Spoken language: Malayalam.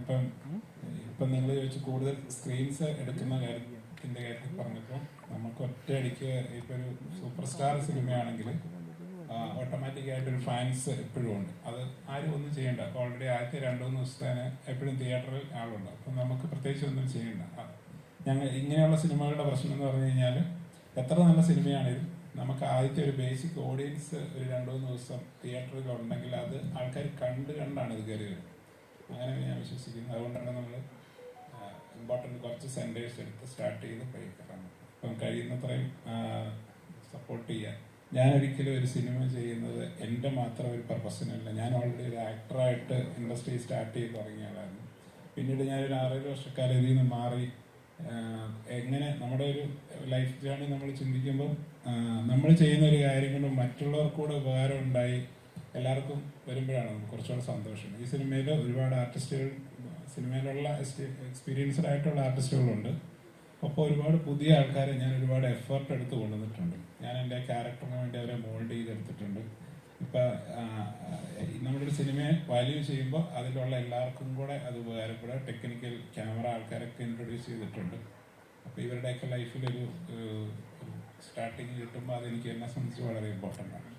ഇപ്പം ഇപ്പം നിങ്ങൾ ചോദിച്ച കൂടുതൽ സ്ക്രീൻസ് എടുക്കുന്ന കാര്യത്തിന്റെ കാര്യത്തിൽ പറഞ്ഞപ്പോൾ നമുക്ക് ഒറ്റയടിക്ക് ഇപ്പൊ ഒരു സൂപ്പർ സ്റ്റാർ സിനിമയാണെങ്കിൽ ഓട്ടോമാറ്റിക് ആയിട്ട് ഒരു ഫാൻസ് എപ്പോഴും ഉണ്ട്. അത് ആരും ഒന്നും ചെയ്യണ്ട. ഓൾറെഡി ആദ്യത്തെ രണ്ടു മൂന്ന് ദിവസത്തേന് എപ്പോഴും തിയേറ്ററിൽ ആളുണ്ട്. അപ്പം നമുക്ക് പ്രത്യേകിച്ച് ഒന്നും ചെയ്യണ്ട. ഞങ്ങൾ ഇങ്ങനെയുള്ള സിനിമകളുടെ പ്രശ്നം എന്ന് പറഞ്ഞു കഴിഞ്ഞാൽ എത്ര നല്ല സിനിമയാണെങ്കിലും നമുക്ക് ആദ്യത്തെ ഒരു ബേസിക് ഓഡിയൻസ് ഒരു രണ്ടു മൂന്ന് ദിവസം തിയേറ്ററിൽ ഉണ്ടെങ്കിൽ അത് ആൾക്കാർ കണ്ട് കണ്ടാണ് ഇത് കയറി വരുന്നത്. അങ്ങനെയാണ് ഞാൻ വിശ്വസിക്കുന്നത്. അതുകൊണ്ടാണ് നമ്മൾ ഇമ്പോർട്ടന്റ് കുറച്ച് സെന്റേഴ്സ് എടുത്ത് സ്റ്റാർട്ട് ചെയ്ത് പോയിക്കാറാണ് അപ്പം കഴിയുന്നത്രയും സപ്പോർട്ട് ചെയ്യാൻ. ഞാൻ ഒരിക്കലും ഒരു സിനിമ ചെയ്യുന്നത് എന്റെ മാത്രം ഒരു പർപ്പസിനല്ല ഞാൻ ഓൾറെഡി ഒരു ആക്ടറായിട്ട് ഇൻഡസ്ട്രി സ്റ്റാർട്ട് ചെയ്ത് തുടങ്ങിയതായിരുന്നു പിന്നീട് ഞാനൊരു ആറേഴ് വർഷക്കാലം ഇതിൽ നിന്ന് മാറി. എങ്ങനെ നമ്മുടെ ഒരു ലൈഫ് ജേണി നമ്മൾ ചിന്തിക്കുമ്പോൾ നമ്മൾ ചെയ്യുന്ന ഒരു കാര്യം കൊണ്ട് മറ്റുള്ളവർക്കൂടെ ഉപകാരം ഉണ്ടായി. എല്ലാവർക്കും വരുമ്പോഴാണ് കുറച്ചുകൂടെ സന്തോഷം. ഈ സിനിമയിൽ ഒരുപാട് ആർട്ടിസ്റ്റുകൾ സിനിമയിലുള്ള എക്സ്പീരിയൻസ്ഡ് ആയിട്ടുള്ള ആർട്ടിസ്റ്റുകളുണ്ട്. അപ്പോൾ ഒരുപാട് പുതിയ ആൾക്കാരെ ഞാൻ ഒരുപാട് എഫേർട്ട് എടുത്ത് കൊണ്ടുവന്നിട്ടുണ്ട്. ഞാൻ എന്റെ ക്യാരക്ടറിന് വേണ്ടി അവരെ മോൾഡ് ചെയ്തെടുത്തിട്ടുണ്ട്. ഇപ്പം നമ്മളൊരു സിനിമയെ വാല്യൂ ചെയ്യുമ്പോൾ അതിലുള്ള എല്ലാവർക്കും കൂടെ അത് ഉപകാരപ്പെടുക. ടെക്നിക്കൽ ക്യാമറ ആൾക്കാരൊക്കെ ഇൻട്രൊഡ്യൂസ് ചെയ്തിട്ടുണ്ട്. അപ്പോൾ ഇവരുടെയൊക്കെ ലൈഫിലൊരു സ്റ്റാർട്ടിങ് കിട്ടുമ്പോൾ അതെനിക്ക് എന്നെ സംബന്ധിച്ച് വളരെ ഇമ്പോർട്ടന്റ് ആണ്.